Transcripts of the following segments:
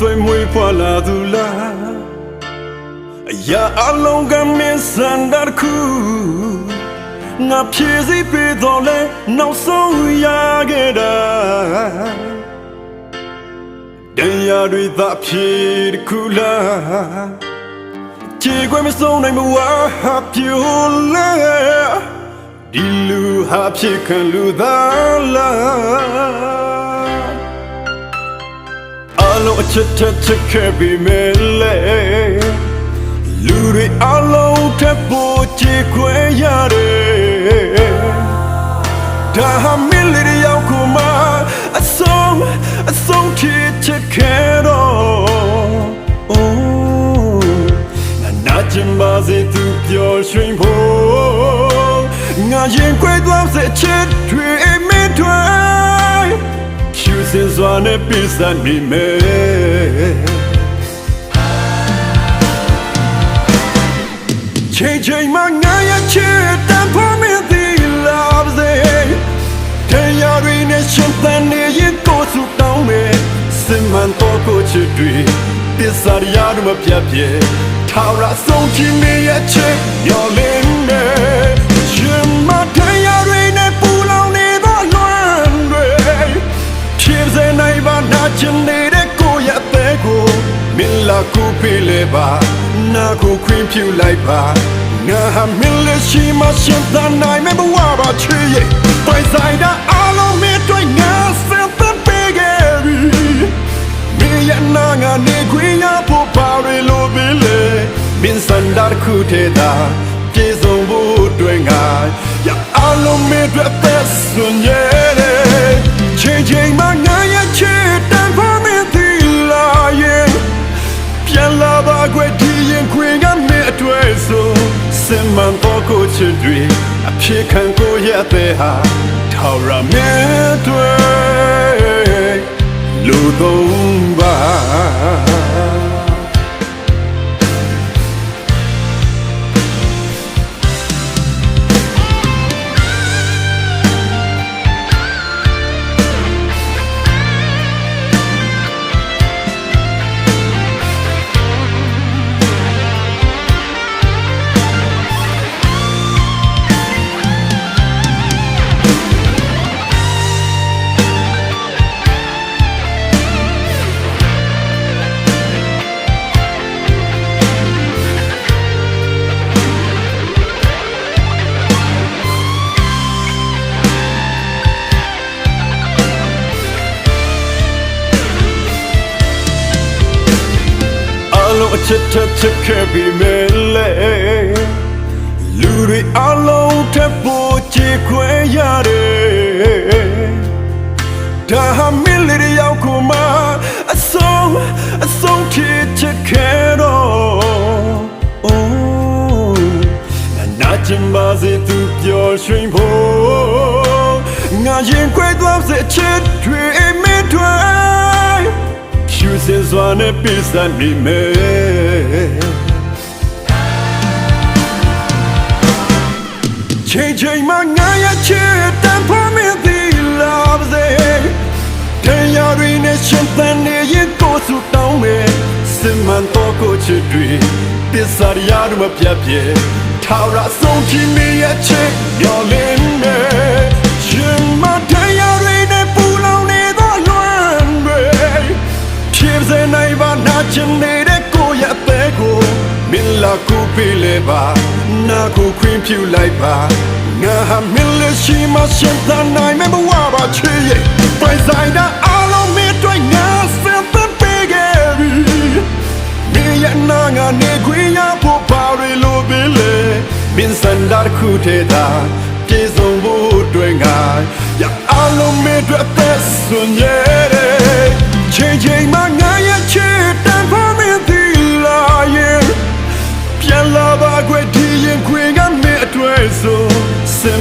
သွေးမွေးဖွာလာသူလားအရာအလုံးကမင်းစံတခုငါဖြည့်စည်းပေးတော့လဲနောက်ဆုံးရခဲ့တာတရားတွေသာဖြည့်တခုလားခြေခွဲမဆုံးနိုင်မဝါပြိုလဲဒီလူဟာဖြစ်ခံလူသားလား အလုံးအချက်ချက်ချက်ခဲ့ပြီးမယ်လေလူတွေအလုံးထပ်ဖို့ကြည်ခွဲရတယ်ဒါဟာမင်းလေးရောက်ခုမှအဆုံးအဆုံးထိချက်ခဲ့တော့အိုးငါနာချင်ပါစေသူပျော်ရွှင်ဖို့ငါရင်ခွဲသွားစေချစ်တွေမင်းတွေဖြူ စင်စွာနဲ့ပြစနေမယ်ချိန်ချိန်မှငါရချစ်တန်ဖို့မင်းဒီလာစေတရားရင်းနဲ့ရှင်သန်နေရင်ကိုစုတောင်းမယ်စင်မှန်တော့ကိုချစ်တွေပစ္စရိယာမပြတ်ပြေထာဝရဆုံးချင်နေရချစ်ညော်လင်း လေပါနာကိုခွင့်ပြုလိုက်ပါငါဟာမင်းလက်ရှိမှရှင်သန်နိုင်မဘဝပါချေရဲ့ပိုင်ဆိုင်တာအလုံးမင်းတွေ့ငါစံသပေးခဲ့ပြီမင်းရဲ့နာငါနေခွင့်ရဖို့ပါရလို့ပြီလေမင်းစံတာတစ်ခုတည်းသာပြေဆုံးဖို့အတွက်ငါရအလုံးမင်းတွေ့သက်စွန်ရဲ့ မှန်တော့ကိုချစ်တွေအဖြစ်ခံကိုရဲ့အသေးဟာထောက်ရမင်းတွေ့လူသုံးပါ လုံးအချက်ချက်ချက်ခဲ့ပြီးမယ်လေလူတွေအလုံးထပ်ဖို့ကြည်ခွဲရတယ်ဒါဟာမင်းလေးရောက်ခုမှအဆုံးအဆုံးထိချက်ခဲ့တော့အိုးငါနာချင်ပါစေသူပျော်ရွှင်ဖို့ငါရင်ခွဲသွားစေချစ်တွေ စင်စွာနဲ့ပြစနေမယ်ချိန်ချိန်မှငါရချစ်တန်ဖို့မင်းဒီလာပါစေတရားရင်းနဲ့ရှင်သန်နေရင်ကိုယ်စုတောင်းမယ်စင်မှန်တော့ကိုချစ်တွေပစ္စရိယာမပြတ်ပြေထာဝရဆုံးချင်နေရချစ်မျော်လင့်မယ်ရှင်မတရား မင်းလာကိုပေးလေပါနာကိုခွင့်ပြုလိုက်ပါငါဟာမင်းလက်ရှိမှရှင်သန်နိုင်မဘဝပါချေရဲ့ပိုင်ဆိုင်တာအလုံးမင်းတွေ့ငါစံသတ်ပေးခဲ့ပြီမင်းရဲ့နာငါနေခွင့်ရဖို့ပါရလို့ပြီလေမင်းစံတာတစ်ခုတည်းသာပြေဆုံးဖို့အတွက်ငါရအလုံးမင်းတွေ့အသက်စွန်ရဲ့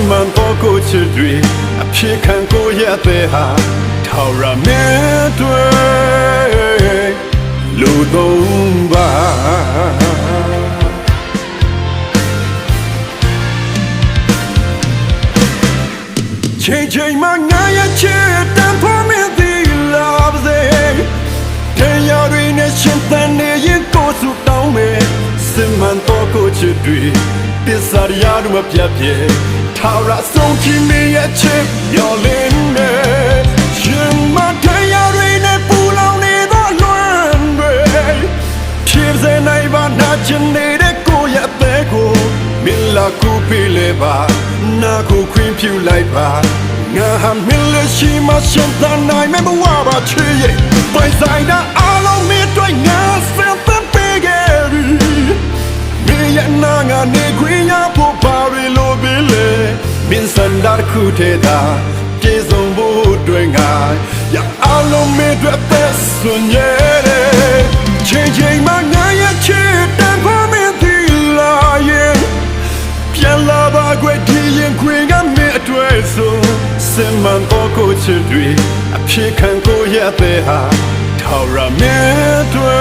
မှန်တော့ကိုချစ်တွေအဖြစ်ခံကိုရဲ့တဲ့ဟာထောက်ရမင်းတွေ့လူသုံးပါချိန်ချိန်မှငါရချစ်တန်ဖို့မင်းဒီလာပါစေတရားရင်းရှင်သန်နေရင်ကိုစုတောင်းမယ်စင်မှန်တော့ကိုချစ်တွေပစ္စရိယတို့မပြတ်ပြဲ ထာဝရဆုံးချင်နေရဲ့ချစ်ရောလင်းနေရှင်မတရားတွေနဲ့ပူလောင်နေသောလွမ်းတွေဖြစ်စေနိုင်ပါနာချင်နေတဲ့ကိုယ့်ရဲ့အသေးကိုမင်းလာကူပေးလေပါနာကိုခွင့်ပြုလိုက်ပါငါဟာမင်းလက်ရှိမှရှင်သန်နိုင်မယ်ဘဝပါချစ်ရဲ့ပိုင်ဆိုင်တာအလုံးမင်းတို့ငါစံ မင်းစံတာတစ်ခုတည်းသာပြေဆုံးဖို့အတွက်ငါရအလုံးမင်းတို့သက်စွန်ရဲ့ချိန်ချိန်မှငါရဲ့ချစ်တန်ဖို့မင်းဒီလာရဲ့ပြန်လာပါခွေဒီရင်ခွေကမင်းအတွေ့ဆိုစင်မန်တော့ကိုချစ်တွေအဖြစ်ခံကိုရတဲ့ဟာထော်ရမင်းတွေ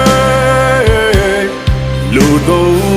လူသုံးပါ